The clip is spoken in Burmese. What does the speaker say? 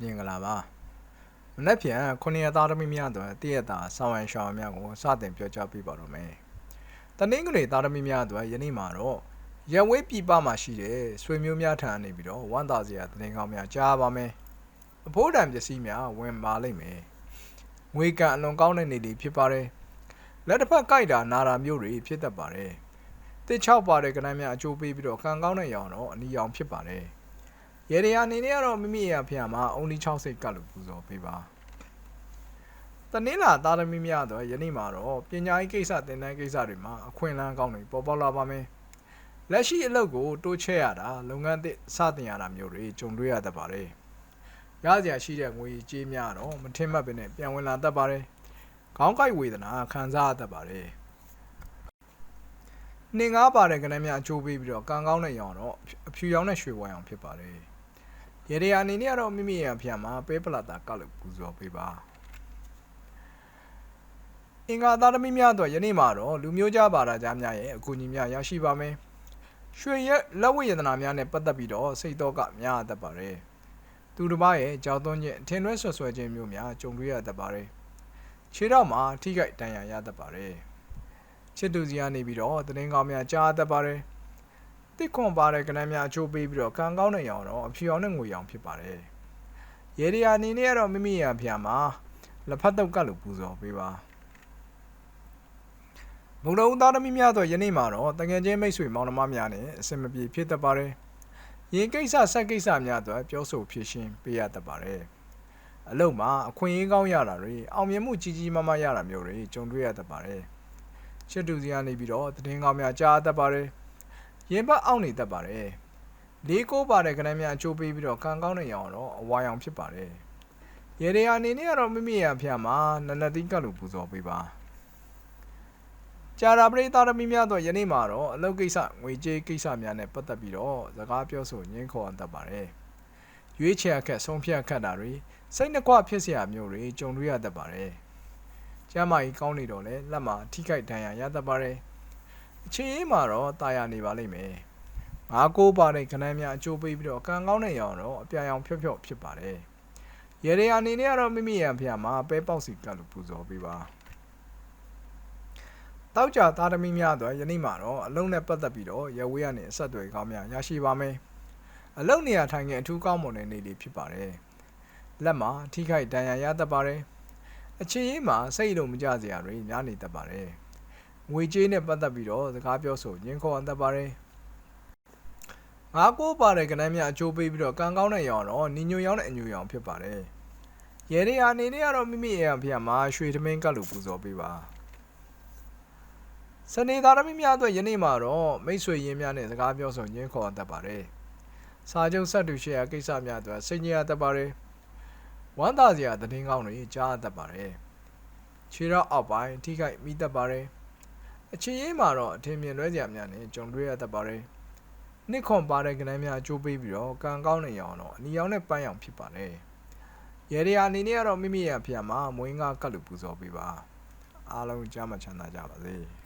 မြင်္ဂလာပါမနက်ဖြန်ခုနှစ်ရက်သားသမီးများအတွက်တည့်ရတာဆောင်းရန်ရှောင်းများကိုစတင်ပြောကြားပေးပါတော့မယ်တနင်္ဂနွေသားသမီးများအတွက်ယနေ့မှာတော့ရဝေးပြည်ပမှာရှိတဲ့ဆွေမျိုးများထံနေပြီးတော့ဝမ်းသာစရာတင်ကောင်းများကြားပါမယ်အဖိုးတန်ပစ္စည်းများဝင်ပါလိမ့်မယ်ငွေကန်အလွန်ကောင်းတဲ့နေတွေဖြစ်ပါတယ်လက်တစ်ဖက်ကြိုက်တာနာတာမျိုးတွေဖြစ်တတ်ပါတယ်တစ်ချောက်ပါတဲ့ကဏ္ဍများအကျိုးပေးပြီးတော့ခံကောင်းတဲ့ရောင်တော့အနီရောင်ဖြစ်ပါတယ် ရေဒီယာအနေနဲ့ကတော့မိမိရဲ့အဖေမှာအုံဒီ6စိတ်ကတ်လို့ပူဇော်ပေးပါတနင်္လာသားသမီးများတော့ယနေ့မှာတော့ပညာရေးကိစ္စသင်တန်းကိစ္စတွေမှာအခွင့်အလမ်းကောင်းတွေပေါ်ပေါက်လာပါမယ်လက်ရှိအလုပ်ကိုတိုးချဲ့ရတာလုပ်ငန်းသစ်စတင်ရတာမျိုးတွေကြုံတွေ့ရတတ်ပါတယ်ရစရာရှိတဲ့ငွေကြေးများတော့မထင်မှတ်ပဲနဲ့ပြန်ဝင်လာတတ်ပါတယ်ခေါင်းကိုက်ဝေဒနာခံစားရတတ်ပါတယ်နှင်ကားပါတဲ့ကဏ္ဍများအချိုးပေးပြီးတော့ကံကောင်းတဲ့ရောင်တော့အဖြူရောင်နဲ့ရွှေဝါရောင်ဖြစ်ပါတယ် ရေဒီယာအနေနဲ့ကတော့မိမိရဲ့အဖေမှာပဲပလာတာကလို့ပူဇော်ပေးပါအင်္ဂါသားသမီးများတော့ယနေ့မှာတော့လူမျိုးကြားဘာသာကြားများရဲ့အကူအညီများရရှိပါမယ်ရွှေရဲ့လက်ဝိယတနာများနဲ့ပတ်သက်ပြီးတော့စိတ်တော့ကများတတ်ပါတယ်သူတစ်ပါးရဲ့ကြောက်သွန်းခြင်းထင်လွဲဆွဆွဲခြင်းမျိုးများကြုံတွေ့ရတတ်ပါတယ်ခြေတော့မှာထိခိုက်ဒဏ်ရာရတတ်ပါတယ်ချစ်သူစီကနေပြီးတော့သတင်းကောင်းများကြားတတ်ပါတယ် တစ်ခွန်ပါတဲ့ကဏ္ဍများအချိုးပေးပြီးတော့ကံကောင်းတဲ့ရောင်တော့အဖြူရောင်နဲ့ငွေရောင်ဖြစ်ပါတယ်။ရေဒီယာအနေနဲ့ကတော့မိမိရဲ့အဖေမှာလက်ဖက်တုပ်ကလို့ပူဇော်ပေးပါ။ဘုံတော်ဦးသားသမီးများတော့ယနေ့မှာတော့တငယ်ချင်းမိတ်ဆွေမောင်နှမများနဲ့အစင်မပြေဖြစ်တတ်ပါတယ်။ရင်ကိစ္စဆက်ကိစ္စများတော့ပြောဆိုဖြစ်ရှင်းပေးရတတ်ပါတယ်။အလုံးမှာအခွင့်အရေးကောင်းရတာတွေအောင်မြင်မှုကြီးကြီးမားမားရတာမျိုးတွေကြုံတွေ့ရတတ်ပါတယ်။ချစ်သူစီကနေပြီးတော့တည်င်းကောင်းများကြားတတ်ပါတယ်။ ရင်ဘတ်အောင့်နေတတ်ပါတယ်။လေးကိုပါတဲ့ကဏ္ဍများအချိုးပေးပြီးတော့ကံကောင်းတဲ့ရောင်တော့အဝါရောင်ဖြစ်ပါတယ်။ရေဒီယာအနေနဲ့ကတော့မိမိရဲ့အဖေမှာနနတိကတ်လို့ပူဇော်ပေးပါ။ကြာရာပရိသတ်သမီးများတော့ယနေ့မှာတော့အလုပ်ကိစ္စငွေကြေးကိစ္စများနဲ့ပတ်သက်ပြီးတော့စကားပြောဆိုညှင်းခေါ်တတ်ပါတယ်။ရွေးချယ်အခက်ဆုံးဖြတ်အခက်တာတွေစိတ်နှကွဖြစ်စရာမျိုးတွေကြုံတွေ့ရတတ်ပါတယ်။ကျမ်းမာရေးကောင်းနေတော့လဲလက်မှာထိခိုက်ဒဏ်ရာရတတ်ပါတယ်။ အချင်းရေးမှာတော့တာယာနေပါလိမ့်မယ်။ငါးကိုးပါတဲ့ခဏန်းများအကျိုးပေးပြီးတော့ကံကောင်းတဲ့ရောင်တော့အပြာရောင်ဖြော့ဖြော့ဖြစ်ပါတယ်။ရေဒီယာအနေနဲ့ကတော့မိမိရဲ့အဖေမှာပဲပေါက်စီကတ်လို့ပူဇော်ပေးပါ။တောက်ကြသားသမီးများတော့ယနေ့မှာတော့အလုံးနဲ့ပတ်သက်ပြီးတော့ရဝေးရနေအဆက်အသွယ်ကောင်းများရရှိပါမယ်။အလုံးနေရာထိုင်ငယ်အထူးကောင်းမွန်တဲ့နေလေးဖြစ်ပါတယ်။လက်မှာထိခိုက်ဒဏ်ရာရတတ်ပါတယ်။အချင်းရေးမှာစိတ်လုံးမကြစရာတွေများနေတတ်ပါတယ်။ ငွေကြေးနဲ့ပတ်သက်ပြီးတော့စကားပြောဆိုညင်ခေါ်အပ်တတ်ပါတယ်။ငါးကိုးပါတဲ့ကဏ္ဍများအကျိုးပေးပြီးတော့ကံကောင်းတဲ့ရောင်တော့နီညိုရောင်နဲ့အညိုရောင်ဖြစ်ပါတယ်။ရေဒီယာအနေနဲ့ကတော့မိမိရဲ့အဖေမှာရွှေသမင်းကတ်လို့ပူဇော်ပေးပါ။စနေသားသမီးများအတွက်ယနေ့မှာတော့မိတ်ဆွေရင်းများနဲ့စကားပြောဆိုညင်ခေါ်အပ်တတ်ပါတယ်။စာချုပ်ဆက်တူရှယ်ယာကိစ္စများအတွက်စိတ်ညစ်ရတတ်ပါတယ်။ဝမ်းသာစရာသတင်းကောင်းတွေကြားအပ်တတ်ပါတယ်။ခြေတော့အောက်ပိုင်းထိခိုက်မိတတ်ပါတယ်။ အချင်းရေးမှာတော့အထင်မြင်လွဲစရာများနဲ့ကြုံတွေ့ရတတ်ပါတယ်။နှစ်ခွန်ပါတဲ့ကဏ္ဍများအကျိုးပေးပြီးတော့ကံကောင်းတဲ့ရောင်တော့အနီရောင်နဲ့ပန်းရောင်ဖြစ်ပါတယ်။ရေဒီယာအနေနဲ့ကတော့မိမိရဲ့အဖေမှာမွေးငါကတ်လို့ပူဇော်ပေးပါ။အားလုံးကြားမှချမ်းသာကြပါစေ။